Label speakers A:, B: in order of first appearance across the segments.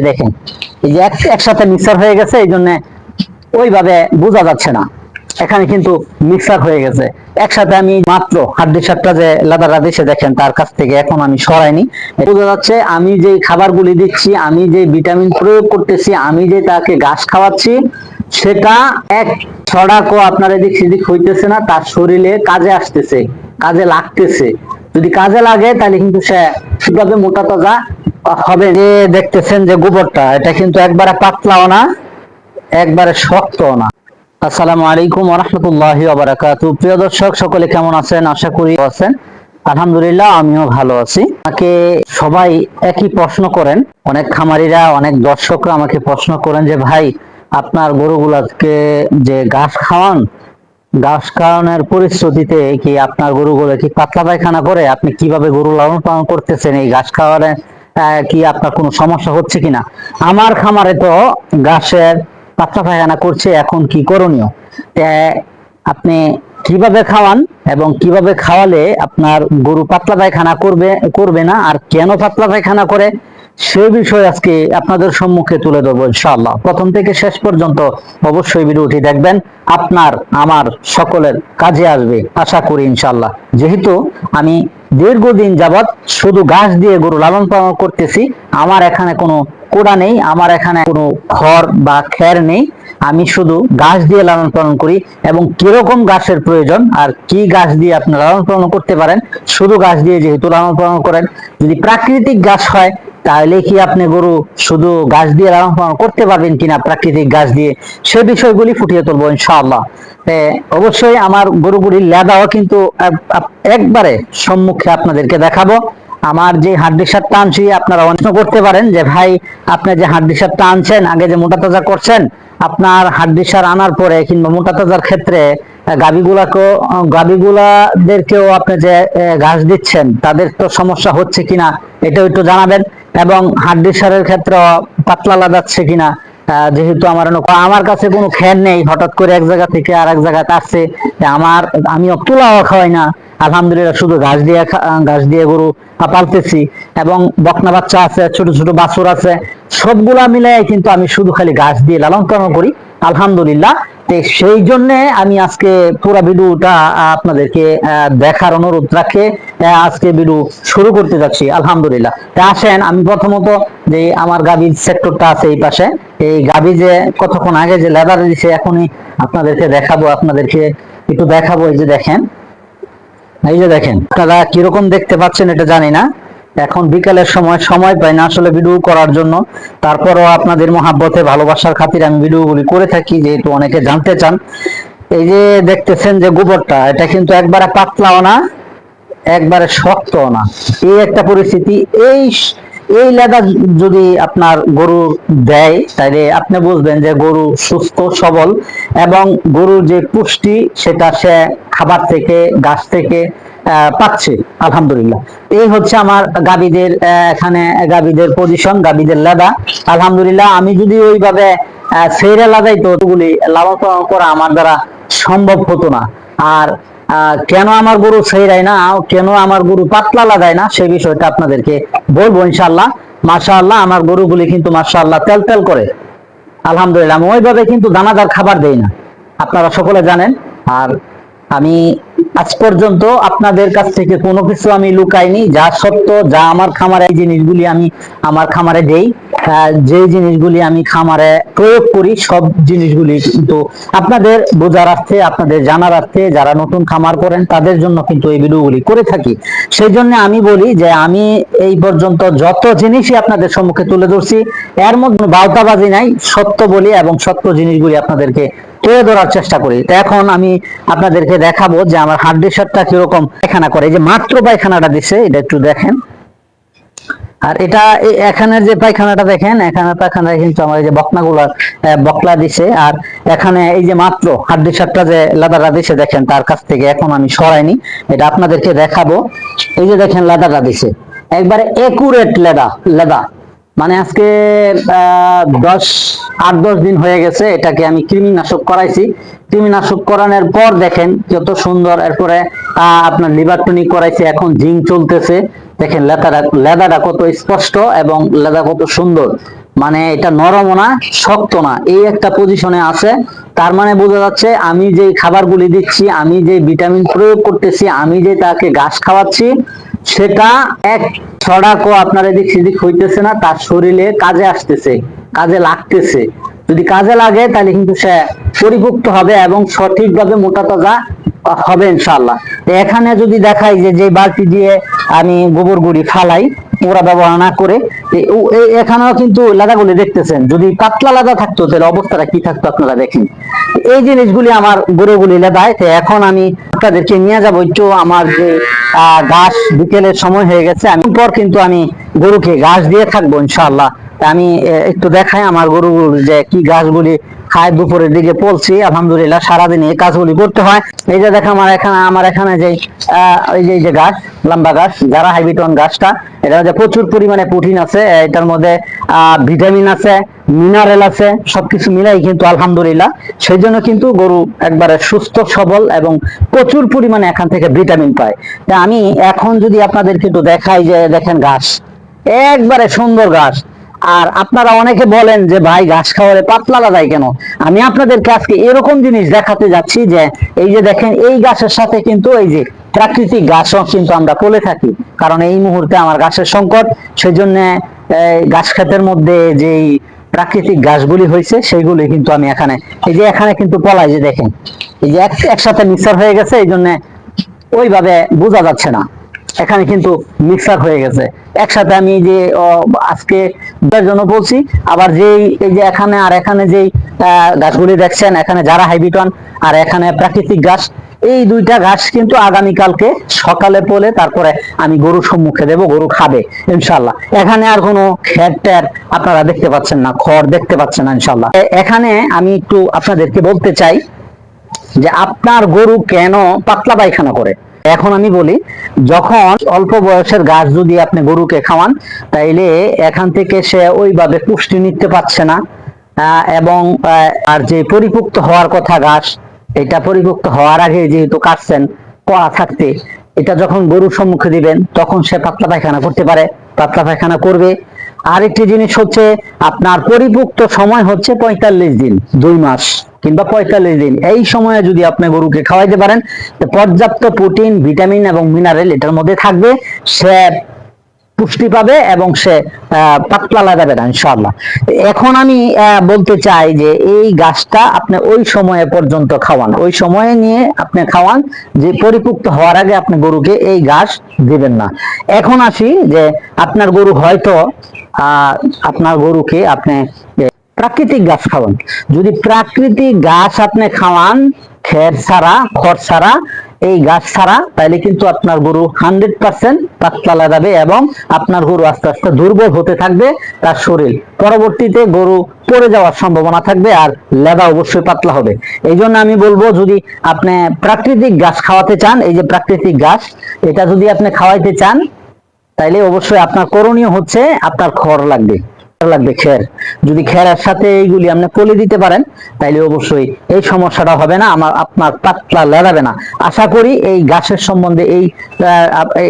A: দেখেন, এই যে এক- একসাথে মিক্সার হয়ে গেছে, এই জন্য ওইভাবে বোঝা যাচ্ছে না। এখানে কিন্তু মিক্সার হয়ে গেছে। একসাথে আমি মাত্র হাড্ডি সাতটা যে লাদারা দিছে দেখেন, তার কাছ থেকে এখন আমি সরাইনি। বোঝা যাচ্ছে, আমি যে খাবারগুলি দিচ্ছি, আমি যে ভিটামিন প্রয়োগ করতেছি, আমি যে তাকে ঘাস খাওয়াচ্ছি, সেটা এক ছড়াকও আপনার এদিক সেদিক হইতেছে না, তার শরীরে কাজে আসতেছে, কাজে লাগতেছে। যদি কাজে লাগে, তাহলে কিন্তু সে ঠিকভাবে মোটা তাজা হবে যে দেখতেছেন যে গোবরটা এটা কিন্তু একবারে পাতলাও না একবারে শক্তও না। আসসালামু আলাইকুম ওরহমতুল্লাহি ওবারাকাতু প্রিয় দর্শক সকলে কেমন আছেন? আশা করি আছেন। আলহামদুলিল্লাহ আমিও ভালো আছি। আমাকে সবাই একই প্রশ্ন করেন। অনেক খামারিরা অনেক দর্শকরা আমাকে প্রশ্ন করেন যে ভাই আপনার যে ঘাস খাওয়ান ঘাস খাওয়ানোর পরিস্থিতিতে কি আপনার গরুগুলো কি পাতলা পায়খানা করে? আপনি কীভাবে গরু লালন পালন করতেছেন এই ঘাস খাওয়ারে আহ, কি আপনার কোনো সমস্যা হচ্ছে কিনা? আমার খামারে তো ঘাসের পাতলা পায়খানা করছে, এখন কি করণীয়? আপনি কীভাবে খাওয়ান এবং কীভাবে খাওয়ালে আপনার গরু পাতলা পায়খানা করবে করবে না? আর কেন পাতলা পায়খানা করে? সেই বিষয় আজকে আপনাদের সম্মুখে তুলে ধরবো ইনশাআল্লাহ। প্রথম থেকে শেষ পর্যন্ত অবশ্যই ভিডিওটি দেখবেন। আপনার, আমার সকলের কাজে আসবে, আশা করি ইনশাআল্লাহ। যেহেতু আমি দীর্ঘদিন যাবৎ শুধু ঘাস দিয়ে গরু লালন পালন করতেছি, আমার এখানে কোনো কোড়া নেই, আমার এখানে কোনো খড় বা খ্যার নেই। আমি শুধু ঘাস দিয়ে লালন পালন করি এবং কীরকম ঘাসের প্রয়োজন আর কি ঘাস দিয়ে আপনি লালন পালন করতে পারেন, শুধু ঘাস দিয়ে যেহেতু লালন পালন করেন। যদি প্রাকৃতিক ঘাস হয় তাহলে কি আপনি গরু শুধু ঘাস দিয়ে লালন পালন করতে পারবেন কিনা? প্রাকৃতিক ঘাস দিয়ে সে বিষয়গুলি ফুটিয়ে তুলবো ইনশাআল্লাহ। অবশ্যই আমার গরুগুলির লেদাও কিন্তু এক- এক- একবারে সম্মুখে আপনাদেরকে দেখাবো। আমার যে হাড্ডি সারটা আনছি, আপনারা অন্য করতে পারেন যে, ভাই, আপনি যে হাড্ডি সারটা আনছেন, আগে যে মোটা তাজা করছেন, আপনার হাড্ডি সার আনার পরে কিংবা মোটা তাজার ক্ষেত্রে গাবিগুলাকেও গাবিগুলাদেরকেও আপনি যে ঘাস দিচ্ছেন, তাদের তো সমস্যা হচ্ছে কিনা, এটাও একটু জানাবেন। এবং হাড্ডি সারের ক্ষেত্রে পাতলা লাগাচ্ছে কিনা যেহেতু আমার আমার কাছে কোনো খ্যান নেই, হঠাৎ করে এক জায়গা থেকে আর এক জায়গাতে আসছে। আমার আমি তুলাও খাওয়াই না, আলহামদুলিল্লাহ শুধু ঘাস দিয়ে ঘাস দিয়ে গরু পালতেছি। এবং বকনা বাচ্চা আছে, ছোট ছোট বাছুর আছে, সবগুলা মিলে কিন্তু আমি শুধু খালি ঘাস দিয়ে লালন পালন করি। আলহামদুলিল্লাহ। সেই জন্য আমি আজকে পুরো ভিডিওটা আপনাদেরকে দেখার অনুরোধ রাখে আজকে ভিডিও শুরু করতে যাচ্ছি, আলহামদুলিল্লাহ। তা আসেন, আমি প্রথমত যে আমার গাভীর সেক্টরটা আছে এই পাশে, এই গাভী যে কতক্ষণ আগে যে লেদার দিছে, এখনই আপনাদেরকে দেখাবো, আপনাদেরকে একটু দেখাবো, এই যে দেখেন। এই যে দেখেন, আপনারা কীরকম দেখতে পাচ্ছেন এটা জানি না। এখন বিকালের সময় সময় পাই না আসলে ভিডিও করার জন্য। তারপরও আপনাদের মহাব্বতে, ভালোবাসার খাতির আমি ভিডিওগুলি করে থাকি, যেহেতু অনেকে জানতে চান। এই যে দেখতেছেন যে গোবরটা, এটা কিন্তু একবারে পাতলাও না, একবারে শক্ত না। এই একটা পরিস্থিতি। এই এই লেদা যদি আপনার গরু দেয় তাহলে আপনি বুঝবেন যে গরু সুস্থ, সবল এবং গরুর যে পুষ্টি, সেটা সে খাবার থেকে, গাছ থেকে পাচ্ছে, আলহামদুলিল্লাহ। এই হচ্ছে আমার গাবিদের এখানে গাবিদের পজিশন গাবিদের লাদা আলহামদুলিল্লাহ, আমি যদি ওইভাবে সেইরা লাগাই তো ওগুলি লালন করা আমার দ্বারা সম্ভব হতো না। আর কেন আমার গরু সেইরাই না কেন আমার গরু পাতলা লাগায় না সেই বিষয়টা আপনাদেরকে বলব ইনশাল্লাহ মাশাআল্লাহ, আমার গরুগুলি কিন্তু মাশাআল্লাহ তেল তেল করে। আলহামদুলিল্লাহ, আমি ওইভাবে কিন্তু দানাদার খাবার দেই না। আপনারা সকলে জানেন। আর আমি আজ পর্যন্ত আপনাদের কাছ থেকে কোনো কিছু আমি লুকাইনি, যা সত্য, যা আমার খামারে এই জিনিসগুলি আমি আমার খামারে দেই। যে জিনিসগুলি আমি খামারে প্রয়োগ করি, সব জিনিসগুলি কিন্তু আপনাদের বোঝার বোঝারার্থে আপনাদের জানার জানারার্থে যারা নতুন খামার করেন, তাদের জন্য কিন্তু এই ভিডিওগুলি করে থাকি। সেই জন্য আমি বলি যে আমি এই পর্যন্ত যত জিনিসই আপনাদের সম্মুখে তুলে ধরছি, এর মধ্যে বাউতাবাজি নাই, সত্য বলি এবং সত্য জিনিসগুলি আপনাদেরকে তুলে ধরার চেষ্টা করি। তো এখন আমি আপনাদেরকে দেখাবো যে আমার হাড্ডি সারটা কীরকম পায়খানা করে। যে মাত্র পায়খানাটা দিছে, এটা একটু দেখেন। আর এটা এ- এখানের যে পায়খানাটা দেখেন এখানে পায়খানা কিন্তু আমার এই যে বকনাগুলার বকলা দিছে। আর এখানে এই যে মাত্র হাড্ডি সারটা যে লাদাটা দিছে, দেখেন, তার কাছ থেকে এখন আমি সরাইনি। এটা আপনাদেরকে দেখাবো। এই যে দেখেন লাদাটা দিছে। একবারে একুরেট লেদা লেদা। মানে আজকে দশ, আট, দশ দিন হয়ে গেছে, এটাকে আমি কৃমিনাশক করাইছি। কৃমিনাশক করানোর পর দেখেন কত সুন্দর, এরপরে আপনার লিভার টনিক করাইছি, এখন জিং চলতেছে। দেখেন লেদাটা লেদাটা কত স্পষ্ট এবং লেদা কত সুন্দর। মানে এটা নরম না শক্ত না, এই একটা পজিশনে আছে। তার মানে বোঝা যাচ্ছে, আমি যে খাবারগুলি দিচ্ছি, আমি যে ভিটামিন প্রয়োগ করতেছি, আমি যে তাকে ঘাস খাওয়াচ্ছি সেটা এক ছড়াকও আপনার এদিক সেদিক হইতেছে না, তার শরীরে কাজে আসতেছে, কাজে লাগতেছে। যদি কাজে লাগে, তাহলে কিন্তু সে পরিপুক্ত হবে এবং সঠিকভাবে মোটা তাজা হবে ইনশাল্লাহ এখানে যদি দেখাই যে যে বালতি দিয়ে আমি গোবর গুড়ি ফালাই ওরা ব্যবহার না করে এখানেও কিন্তু লাদাগুলি দেখতেছেন। যদি পাতলা লাদা থাকতো, তাহলে অবস্থাটা কি থাকতো আপনারা দেখেন। এই জিনিসগুলি আমার গরুগুলি লেদায় এখন আমি আপনাদেরকে নিয়ে যাব একটু আমার যে ঘাস বিকেলের সময় হয়ে গেছে, আমি পর কিন্তু আমি গরুকে ঘাস দিয়ে থাকব, ইনশাআল্লাহ। আমি একটু দেখাই আমার গরু যে কি ঘাসগুলি খায়, দুপুরের দিকে পড়ছি, আলহামদুলিল্লাহ সারাদিন এই কাজগুলি করতে হয়। এই যে দেখো আমার এখানে আমার এখানে যে এই যে যে গাছ, লম্বা গাছ, যারা হাইবিটন গাছটা এটা মধ্যে প্রচুর পরিমাণে প্রোটিন আছে, এটার মধ্যে ভিটামিন আছে, মিনারেল আছে, সবকিছু মিলাই কিন্তু আলহামদুলিল্লাহ সেই জন্য কিন্তু গরু একবারে সুস্থ, সবল এবং প্রচুর পরিমাণে এখান থেকে ভিটামিন পায়। তা আমি এখন যদি আপনাদের কিন্তু দেখাই যে, দেখেন ঘাস একবারে সুন্দর ঘাস আর আপনারা অনেকে বলেন যে, ভাই, ঘাস খাওয়ালে পাতলা লাগাই কেন? আমি আপনাদেরকে আজকে এরকম জিনিস দেখাতে যাচ্ছি যে, এই যে দেখেন, এই গাছের সাথে কিন্তু এই যে প্রাকৃতিক গাছও কিন্তু আমরা বলে থাকি। কারণ এই মুহূর্তে আমার গাছের সংকট সেই জন্য গাছ ক্ষেতের মধ্যে যেই প্রাকৃতিক গাছগুলি হয়েছে, সেইগুলি কিন্তু আমি এখানে, এই যে এখানে কিন্তু পলাই যে দেখেন, এই যে এক- একসাথে মিক্সার হয়ে গেছে এই জন্য ওইভাবে বোঝা যাচ্ছে না। এখানে কিন্তু মিক্সার হয়ে গেছে। একসাথে আমি যে আজকে জন্য বলছি, আবার যেই, এই যে এখানে, আর এখানে যেই গাছগুলি দেখছেন, এখানে যারা হাইবিটন আর এখানে প্রাকৃতিক গাছ, এই দুইটা ঘাস কিন্তু আগামীকালকে সকালে পলে তারপরে আমি গরুর সম্মুখে দেব, গরু খাবে ইনশাল্লাহ এখানে আর কোনো খের টের আপনারা দেখতে পাচ্ছেন না, খড় দেখতে পাচ্ছেন না ইনশাল্লাহ এখানে আমি একটু আপনাদেরকে বলতে চাই যে আপনার গরু কেন পাতলা পায়খানা করে? এখন আমি বলি, যখন অল্প বয়সের গাছ যদি আপনি গরুকে খাওয়ান, তাইলে এখান থেকে সে ওইভাবে পুষ্টি নিতে পারছে না এবং আর যে পরিপুক্ত হওয়ার কথা ঘাস, এটা পরিপুক্ত হওয়ার আগে যেহেতু কাটছেন, কড়া থাকতে, এটা যখন গরুর সম্মুখে দিবেন, তখন সে পাতলা পায়খানা করতে পারে, পাতলা পায়খানা করবে। আরেকটি জিনিস হচ্ছে, আপনার পরিপুক্ত সময় হচ্ছে পঁয়তাল্লিশ দিন, দুই মাস। কিংবা পঁয়তাল্লিশ দিন। এই সময়ে যদি আপনি গরুকে খাওয়াইতে পারেন পর্যাপ্ত প্রোটিন, ভিটামিন এবং মিনারেল এটার মধ্যে থাকবে। সে পুষ্টি পাবে এবং সে পাতলা লাগাবে না, ইনশাআল্লাহ। এখন আমি বলতে চাই যে এই গাছটা আপনি ওই সময়ে পর্যন্ত খাওয়ান। ওই সময়ে নিয়ে আপনি খাওয়ান যে পরিপুক্ত হওয়ার আগে আপনি গরুকে এই ঘাস দিবেন না। এখন আসি যে আপনার গরু হয়তো আপনার গরুকে আপনি প্রাকৃতিক গাছ খাওয়ান। যদি প্রাকৃতিক গাছ আপনি খাওয়ান, খের ছাড়া, খড় ছাড়া, এই গাছ ছাড়া তাহলে কিন্তু আপনার গরু হান্ড্রেড পার্সেন্ট পাতলা লাগাবে এবং আপনার গরু আস্তে আস্তে দুর্বল হতে থাকবে তার শরীর। পরবর্তীতে গরু পড়ে যাওয়ার সম্ভাবনা থাকবে আর লেদা অবশ্যই পাতলা হবে। এই জন্য আমি বলব, যদি আপনি প্রাকৃতিক গাছ খাওয়াতে চান, এই যে প্রাকৃতিক গাছ, এটা যদি আপনি খাওয়াইতে চান, তাইলে অবশ্যই আপনার করণীয় হচ্ছে আপনার খড় লাগবে। লাগবে খের। যদি খেরের সাথে এইগুলি আপনি কলে দিতে পারেন, তাইলে অবশ্যই এই সমস্যাটা হবে না, আমার, আপনার পাতলা লেড়াবে না। আশা করি এই গাছের সম্বন্ধে এই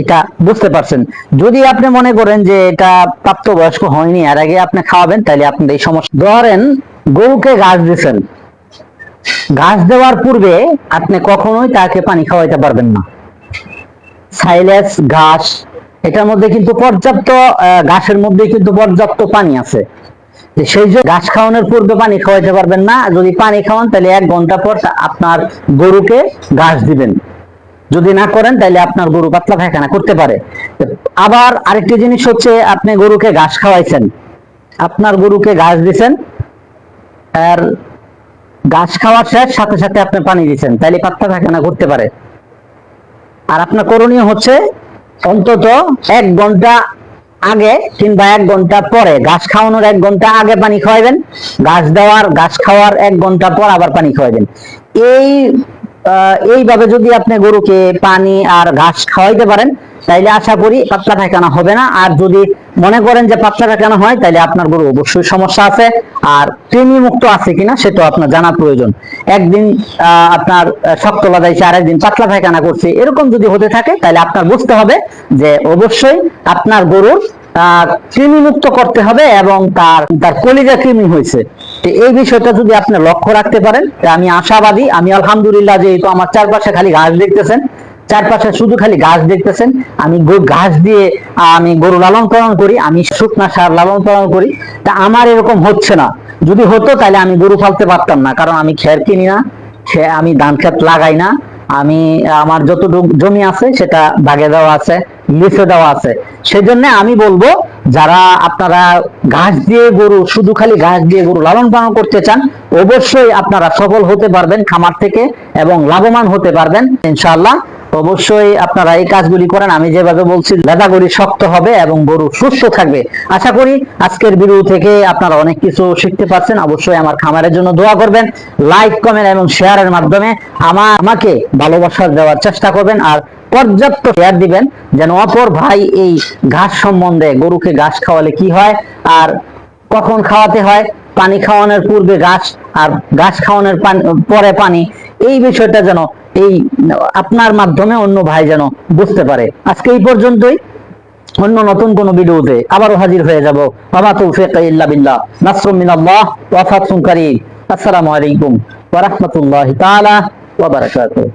A: এটা বুঝতে পারছেন। যদি আপনি মনে করেন যে এটা প্রাপ্তবয়স্ক হয়নি আর আগে আপনি খাওয়াবেন তাহলে আপনার এই সমস্যা, ধরেন গরুকে ঘাস দিচ্ছেন ঘাস দেওয়ার পূর্বে আপনি কখনোই তাকে পানি খাওয়াইতে পারবেন না। সাইলেস ঘাস এটার মধ্যে কিন্তু পর্যাপ্ত ঘাসের মধ্যে কিন্তু পর্যাপ্ত পানি আছে। সেই জন্য ঘাস খাওয়ানোর পূর্বে পানি খাওয়াইতে পারবেন না, যদি পানি খাওয়ান তাহলে এক ঘণ্টা পর আপনার গরুকে ঘাস দিবেন। যদি না করেন তাহলে আপনার গরু পাতলা পায়খানা করতে পারে। আবার আরেকটি জিনিস হচ্ছে, আপনি গরুকে ঘাস খাওয়াইছেন। আপনার গরুকে ঘাস দিছেন আর ঘাস খাওয়ার শেষ, সাথে সাথে আপনি পানি দিচ্ছেন তাহলে পাতলা পায়খানা করতে পারে। আর আপনার করণীয় হচ্ছে অন্তত এক ঘণ্টা আগে কিংবা এক ঘণ্টা পরে, গাছ খাওয়ানোর এক ঘণ্টা আগে পানি খাওয়াবেন গাছ দেওয়ার, গাছ খাওয়ার এক ঘণ্টা পর আবার পানি খাওয়াবেন এই এইভাবে যদি আপনি গরুকে পানি আর ঘাস খাওয়াইতে পারেন, তাইলে আশা করি পাতলা পায়খানা হবে না। আর যদি মনে করেন যে পাতলা পায়খানা হয় তাহলে আপনার গরু অবশ্যই সমস্যা আছে, আর কৃমি মুক্ত আছে কিনা সেটাও আপনার জানা প্রয়োজন। একদিন আপনার শক্ত লাগাইছে আর একদিন পাতলা পায়খানা করছে, এরকম যদি হতে থাকে তাহলে আপনার বুঝতে হবে যে অবশ্যই আপনার গরুর কৃমি মুক্ত করতে হবে এবং তার তার কলিজা কৃমি হয়েছে। এই বিষয়টা যদি আপনি লক্ষ্য রাখতে পারেন আমি আশাবাদী, আমি আলহামদুলিল্লাহ যেহেতু আমার চারপাশে খালি ঘাস দেখতেছেন চারপাশে শুধু খালি ঘাস দেখতেছেন। আমি গো- ঘাস দিয়ে আমি গরু লালন পালন করি, আমি শুকনা সার লালন পালন করি। তা আমার এরকম হচ্ছে না। যদি হতো তাহলে আমি গরু পালতে পারতাম না, কারণ আমি খের কিনি না, সে আমি ধান খেত লাগাই না। আমি, আমার যতটুকু জমি আছে সেটা ভাগে দেওয়া আছে, লিফে দেওয়া আছে। সেজন্য আমি বলব, যারা আপনারা ঘাস দিয়ে গরু, শুধু খালি ঘাস দিয়ে গরু লালন পালন করতে চান, অবশ্যই আপনারা সফল হতে পারবেন খামার থেকে এবং লাভবান হতে পারবেন, ইনশাআল্লাহ। অবশ্যই আপনারা এই কাজগুলি করেন। আমি যেভাবে বলছি লেদা গরু শক্ত হবে এবং গরু সুস্থ থাকবে। আশা করি আজকের ভিডিও থেকে আপনারা অনেক কিছু শিখতে পারছেন। অবশ্যই আমার খামারের জন্য দোয়া করবেন লাইক কমেন্ট এবং শেয়ারের মাধ্যমে আমার আমাকে ভালোবাসা দেওয়ার চেষ্টা করবেন আর পর্যাপ্ত শেয়ার দিবেন যেন অপর ভাই এই ঘাস সম্বন্ধে গরুকে ঘাস খাওয়ালে কি হয় আর কখন খাওয়াতে হয়, পানি খাওয়ানোর পূর্বে ঘাস আর ঘাস খাওয়ানোর পরে পানি, এই বিষয়টা যেন এই আপনার মাধ্যমে অন্য ভাই যেন বুঝতে পারে। আজকে এই পর্যন্তই। অন্য নতুন কোন ভিডিওতে আবারও হাজির হয়ে যাব। বাবা তৌফিক ইল্লা বিল্লাহ। নাসরুম মিনাল্লাহ আসসালামু আলাইকুম ওয়া রাহমাতুল্লাহি তাআলা ওয়া বারাকাতুহু।